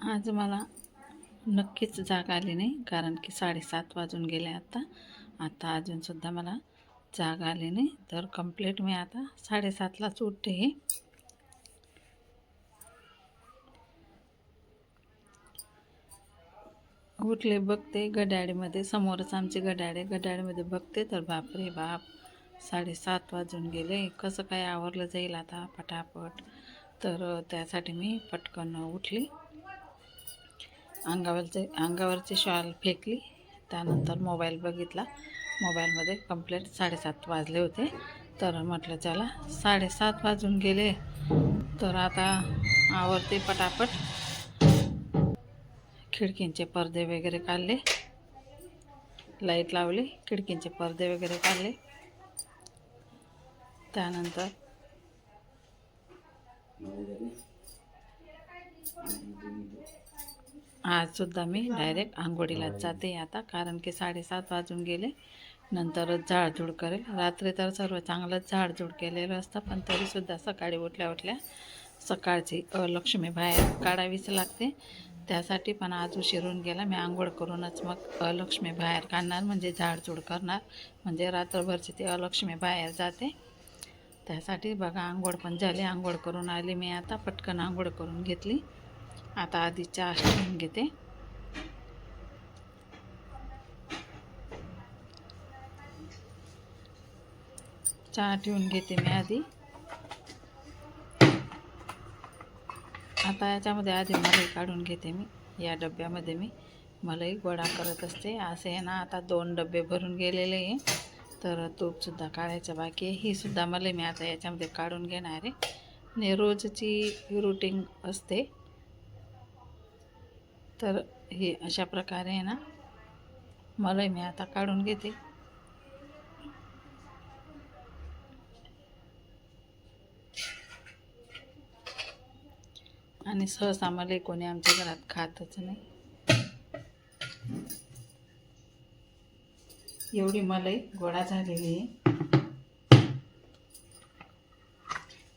आज मला नक्कीच जाग आली नाही कारण की साडेसात वाजून गेले आता. आता अजूनसुद्धा मला जाग आली नाही. तर कंप्लीट मी आता साडेसातलाच उठते हे उठले बघते गडाडीमध्ये समोरच आमचे गडाडे गडाडीमध्ये बघते तर बापरे बाप साडेसात वाजून गेले. कसं काय आवरलं जाईल आता पटापट. तर त्यासाठी मी पटकन उठली. अंगावरचे अंगावरची शॉल फेकली. त्यानंतर मोबाईल बघितला. मोबाईलमध्ये कंप्लेंट साडेसात वाजले होते. तर म्हटलं चला साडेसात वाजून गेले. तर आता आवरते पटापट. खिडकींचे पडदे वगैरे काढले. लाइट लावली खिडकींचे पडदे वगैरे काढले. त्यानंतर आजसुद्धा मी डायरेक्ट आंघोळीलाच जाते आता कारण की साडेसात वाजून गेले. नंतरच झाडझूड करेल. रात्री तर सर्व चांगलंच झाडझूड केलेलं असतं पण तरीसुद्धा सकाळी उठल्या उठल्या सकाळची लक्ष्मी बाहेर काढावीच लागते. त्यासाठी पण आज उशिरून गेला. मी आंघोळ करूनच मग अलक्ष्मी बाहेर काढणार म्हणजे झाडझूड करणार. म्हणजे रात्रभरची ती अलक्ष्मी बाहेर जाते. त्यासाठी बघा आंघोळ पण झाली. आंघोळ करून आली मी आता. पटकन आंघोळ करून घेतली. आता आधी चहा ठेवून घेते. चहा ठेवून घेते मी आधी. आता याच्यामध्ये आधी मलाई काढून घेते मी. या डब्यामध्ये मी मलाई गोळा करत असते. असे आहे ना आता दोन डबे भरून गेलेले आहे. तर तूपसुद्धा काढायचं बाकी आहे. ही सुद्धा मलाई मी आता याच्यामध्ये काढून घेणार आहे. आणि रोजची रुटीन असते. तर हे अशा प्रकारे आहे ना मलाई मी आता काढून घेते. आणि सहसा मलाई कोणी आमच्या घरात खातच नाही. एवढी मलाई गोळा झालेली आहे.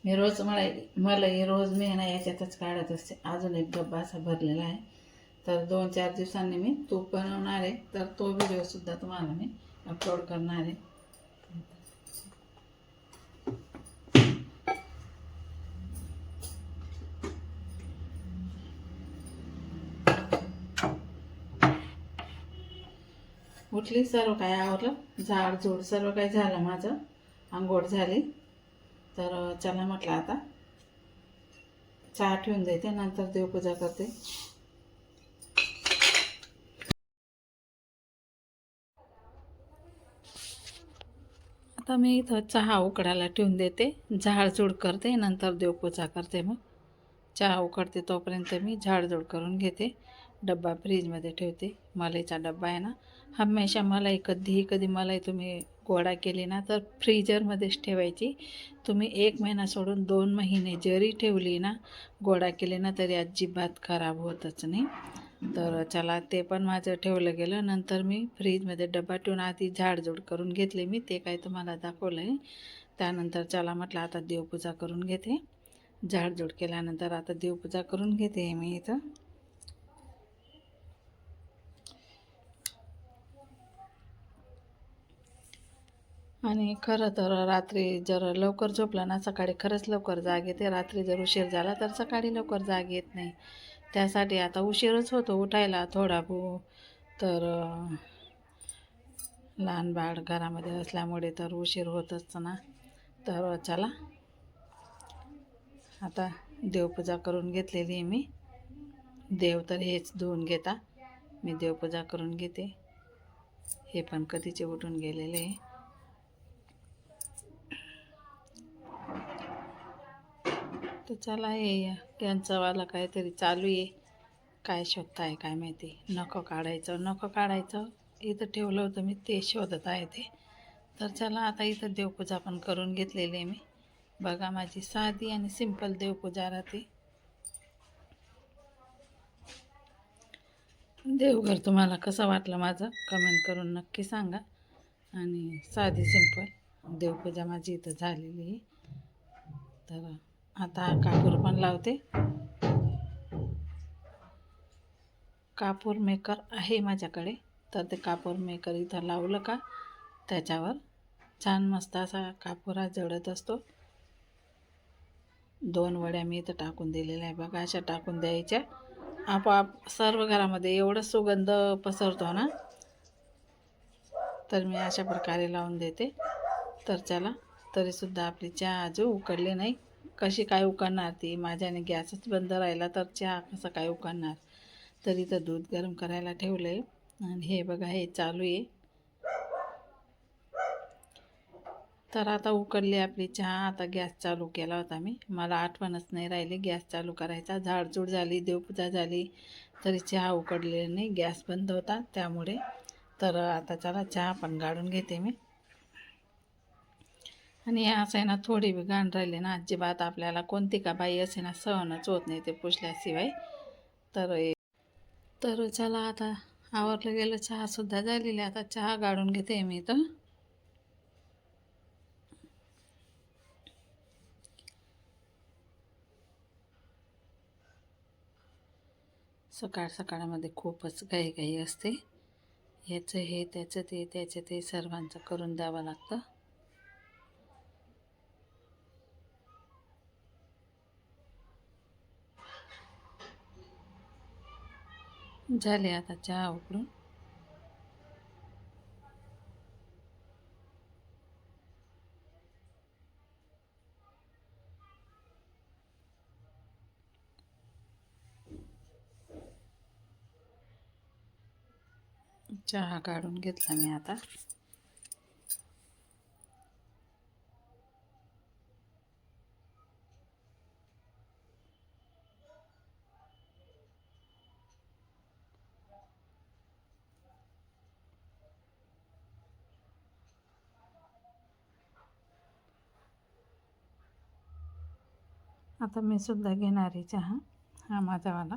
मी रोज मलाई मलाई रोज मी ना याच्यातच काढत असते. अजून एक डब्बा असा भरलेला आहे. तर दोन चार दिवसांनी मी तूप बनवणार आहे. तर तो व्हिडिओसुद्धा तुम्हाला मी अपलोड करणार आहे. उठली सर्व काय आवरलं? झाड झूड सर्व काही झालं माझं? आंघोळ झाली. तर चला म्हटलं आता. चहा ठेवून देते नंतर देवपूजा करते. आता मी इथं चहा उकडायला ठेवून देते. झाडझूड करते नंतर देवपूजा करते मग. चहा उकडते तोपर्यंत मी झाडझूड करून घेते. डब्बा फ्रीजमध्ये ठेवते. मलाईचा डब्बा आहे ना. हमेशा मलाई कधीही कधी मलाई तुम्ही गोळा केली ना तर फ्रीजरमध्येच ठेवायची. तुम्ही एक महिना सोडून दोन महिने जरी ठेवली ना गोळा केली ना तरी अजिबात खराब होतच नाही. तर चला ते पण माझं ठेवलं गेलं. नंतर मी फ्रीजमध्ये डबा ठेवून आधी झाडझूड करून घेतले मी. ते काय तुम्हाला दाखवलं आहे त्यानंतर चला म्हटलं आता देवपूजा करून घेते. झाडझूड केल्यानंतर आता देवपूजा करून घेते मी इथं. आणि खरं तर रात्री जर लवकर झोपलं ना सकाळी खरंच लवकर जाग येते. रात्री जर उशीर झाला तर सकाळी लवकर जाग येत नाही. त्यासाठी आता उशीरच होतो उठायला थोडा भू तर लहान बाळ घरामध्ये असल्यामुळे तर उशीर होतच ना. तर चला. आता देवपूजा करून घेतलेली आहे मी. देव तर हेच धुवून घेता. मी देवपूजा करून घेते. हे पण कधीचे उठून गेलेले आहे. तर चला हे त्यांचंवाला काहीतरी चालू आहे. काय शोधताय काय माहिती. नको काढायचं नको काढायचं. इथं ठेवलं होतं मी ते शोधत आहे ते. तर चला आता इथं देवपूजा पण करून घेतलेली आहे मी. बघा माझी साधी आणि सिंपल देवपूजा राहते. देवघर तुम्हाला कसं वाटलं माझं? कमेंट करून नक्की सांगा. आणि साधी सिंपल देवपूजा माझी इथं झालेली आहे. तर आता कापूर पण लावते. कापूर मेकर आहे माझ्याकडे. तर ते कापूर मेकर इथं लावलं का? त्याच्यावर छान मस्त असा कापूर हा जळत असतो. दोन वड्या मी इथं टाकून दिलेल्या आहे बघा अशा टाकून द्यायच्या. आपोआप सर्व घरामध्ये एवढं सुगंध पसरतो ना? तर मी अशा प्रकारे लावून देते. तर चला तरीसुद्धा आपली चहा अजून उकडली नाही. कशी काय उकडणार ती? माझ्याने गॅसच बंद राहिला तर चहा कसं काय उकडणार तर इथं दूध गरम करायला ठेवलं आहे आणि हे बघा हे चालू आहे. तर आता उकडली आपली चहा. आता गॅस चालू केला होता मी. मला आठवणच नाही राहिली. गॅस चालू करायचा. झाडझूड झाली देवपूजा झाली तरी चहा उकडलेला नाही. गॅस बंद होता त्यामुळे. तर आता चला चहा पण गाळून घेते मी. आणि हे असं आहे ना थोडी बी घाण राहिले ना अजिबात आपल्याला कोणती का बाई असे ना सहनच होत नाही ते पुसल्याशिवाय. तर हे- तर चला आता आवरलं गेलं चहासुद्धा झालेली आहे. आता चहा गाळून घेते मी तर सकाळ सकाळमध्ये खूपच घाईघाई असते. याचं हे त्याचं ते त्याचं ते सर्वांचं करून द्यावं लागतं. झाले आता चहा उकडून. चहा काढून घेतला मी आता. आता मी सुद्धा घेणार आहे चहा हा माझावाला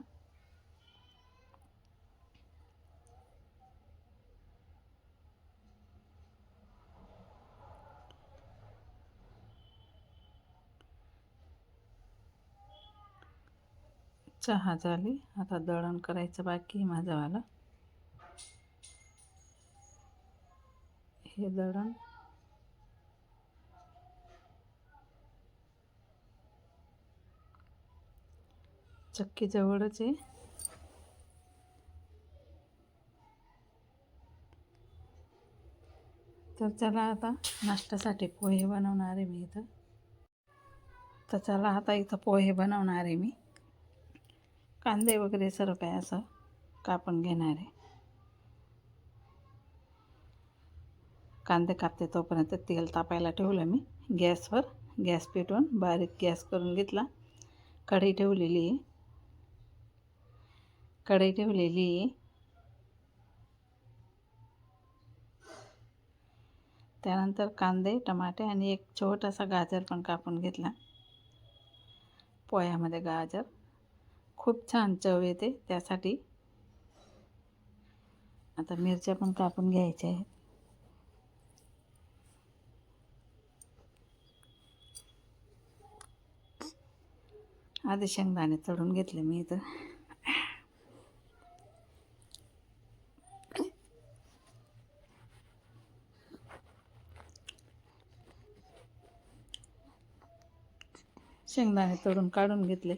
चहा झाली आता दळण करायचं बाकी माझावाला हे दळण चक्की जवळच आहे. तर चला आता नाश्त्यासाठी पोहे बनवणार आहे मी इथं. तर चला आता इथं पोहे बनवणार आहे मी. कांदे वगैरे सर्व काय असं कापून घेणार आहे. कांदे कापते तोपर्यंत तेल तापायला ठेवलं मी. गॅसवर. गॅस पेटवून बारीक गॅस करून घेतला. कढई ठेवलेली आहे. कढई ठेवलेली. आहे त्यानंतर कांदे टमाटे आणि एक छोटासा गाजर पण कापून घेतला. पोह्यामध्ये गाजर. खूप छान चव येते त्यासाठी. आता मिरच्या पण कापून घ्यायच्या आहेत. आधी शेंगदाणे चढून घेतले मी इथं. शेंगदाणे तळून काढून घेतले.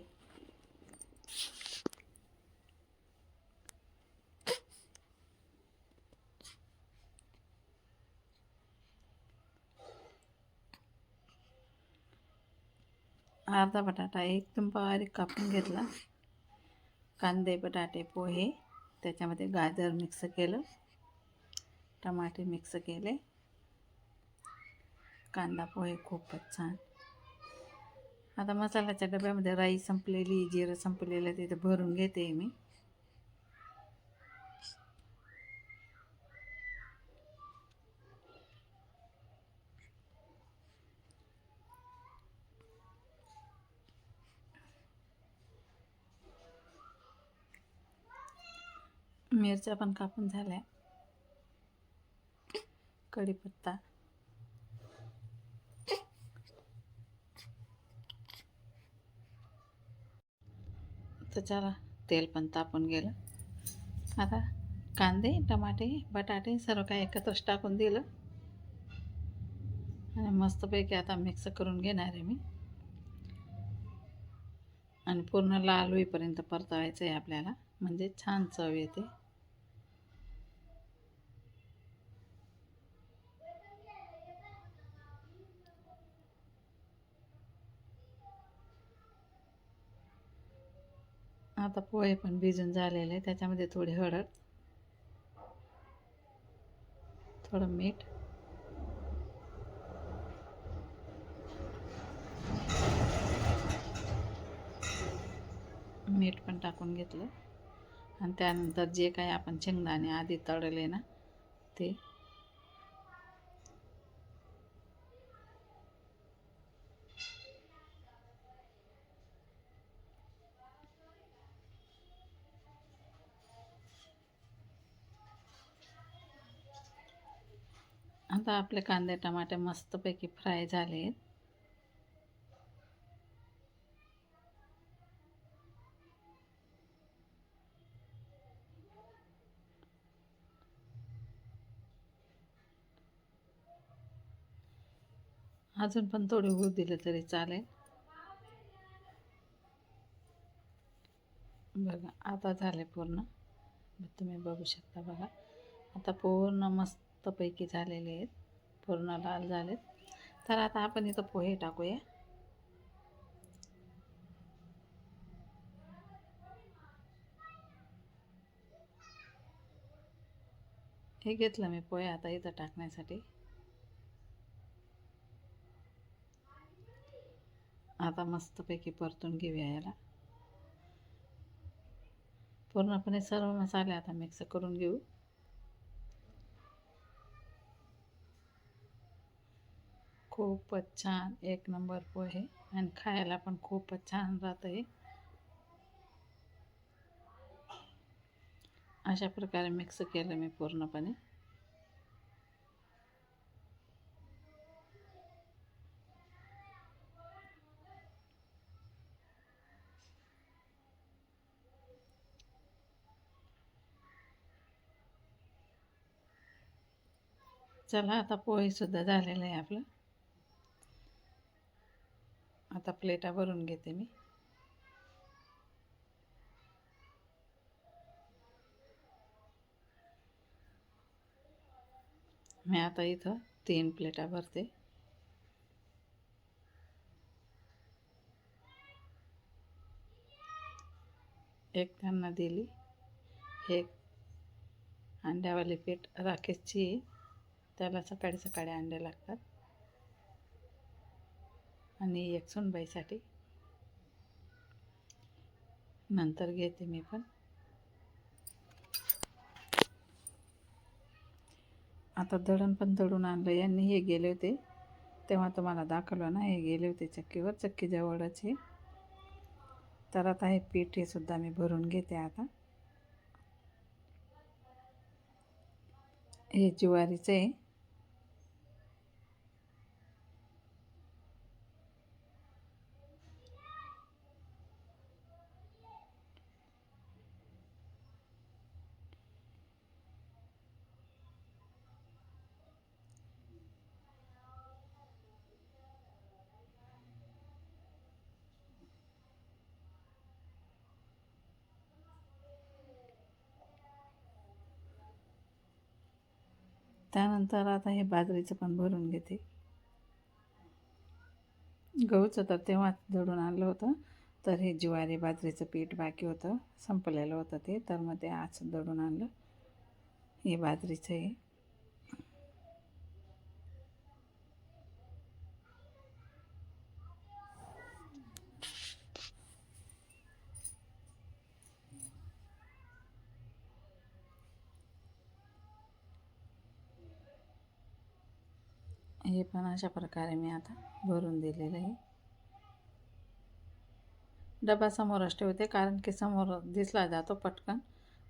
अर्धा बटाटा एकदम बारीक कापून घेतला. कांदे बटाटे पोहे त्याच्यामध्ये गाजर मिक्स केलं. टमाटे मिक्स केले. कांदा पोहे खूपच छान आता मसाल्याच्या डब्यामध्ये राई संपलेली जिरं संपलेलं तिथे भरून घेते मी. मिरच्या पण कापून झाल्या. कढीपत्ता. तर चला तेल पण तापून गेलं. आता कांदे टमाटे बटाटे सर्व काही एकत्रच टाकून दिलं. आणि मस्तपैकी आता मिक्स करून घेणार आहे मी. आणि पूर्ण लाल होईपर्यंत परतावायचं आहे आपल्याला. म्हणजे छान चव येते. आता पोहे पण भिजून झालेले त्याच्यामध्ये थोडी हळद थोडं मीठ मीठ पण टाकून घेतलं. आणि त्यानंतर जे काही आपण शेंगदाणे आधी तळले ना ते आता आपले कांदे टमाटे मस्तपैकी फ्राय झाले आहेत अजून पण थोडे होऊ दिले तरी चालेल. बघा आता झाले पूर्ण. तुम्ही बघू शकता बघा. आता पूर्ण मस्त मस्तपैकी झालेले आहेत. पूर्ण लाल झालेत. तर आता आपण इथं पोहे टाकूया. हे घेतलं मी पोहे आता इथं टाकण्यासाठी. आता मस्तपैकी परतून घेऊया याला. पूर्णपणे सर्व मसाले आता मिक्स करून घेऊ. खूपच छान एक नंबर पोहे आणि खायला पण खूपच छान राहतं आहे अशा प्रकारे मिक्स केलं मी पूर्णपणे. चला आता पोहेसुद्धा झालेलं आहे आपलं. आता प्लेटा भरून घेते मी. मी आता इथं तीन प्लेटा भरते. एक त्यांना दिली. एक अंड्यावाली पीठ राकेशची त्याला सकाळी सकाळी अंडे लागतात. आणि एक सुनबाईसाठी नंतर घेते मी पण. आता दळण पण दळून आणलं. यांनी हे गेले होते. तेव्हा तुम्हाला दाखवलं ना हे गेले होते चक्कीवर. चक्की जवळच हे तर आता हे पीठ हे सुद्धा मी भरून घेते आता. हे ज्वारीचं आहे. त्यानंतर आता हे बाजरीचं पण भरून घेते. गहूचं तर तेव्हाच दडून आणलं होतं. तर हे ज्वारी बाजरीचं पीठ बाकी होतं. संपलेलं होतं ते. तर मग ते आज दळून आणलं. हे बाजरीचं आहे हे पण अशा प्रकारे मी आता भरून दिलेलं आहे. डबा समोरच ठेवते कारण की समोर दिसला जातो पटकन.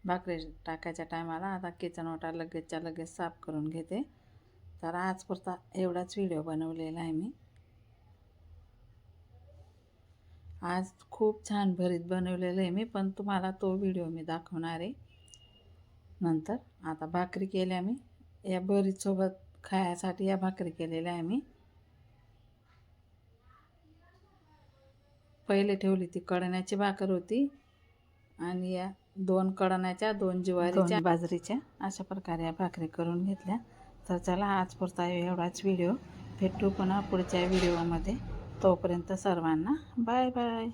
भाकरी टाकायच्या टायमाला आता किचन ओटा लगेचच्या लगेच साफ करून घेते. तर आजपुरता एवढाच व्हिडिओ बनवलेला आहे मी. आज खूप छान भरीत बनवलेलं आहे मी पण तुम्हाला तो व्हिडिओ मी दाखवणार आहे. नंतर आता भाकरी केल्या मी. या भरीतसोबत खायासाठी या भाकरी केलेल्या आहे मी. पहिले ठेवली ती कडण्याची भाकर होती आणि या दोन कडण्याच्या दोन ज्वारीच्या बाजरीच्या. अशा प्रकारे या भाकरी करून घेतल्या. तर चला आज पुरता एवढाच व्हिडिओ. भेटू पुन्हा पुढच्या व्हिडिओमध्ये. तोपर्यंत सर्वांना बाय बाय.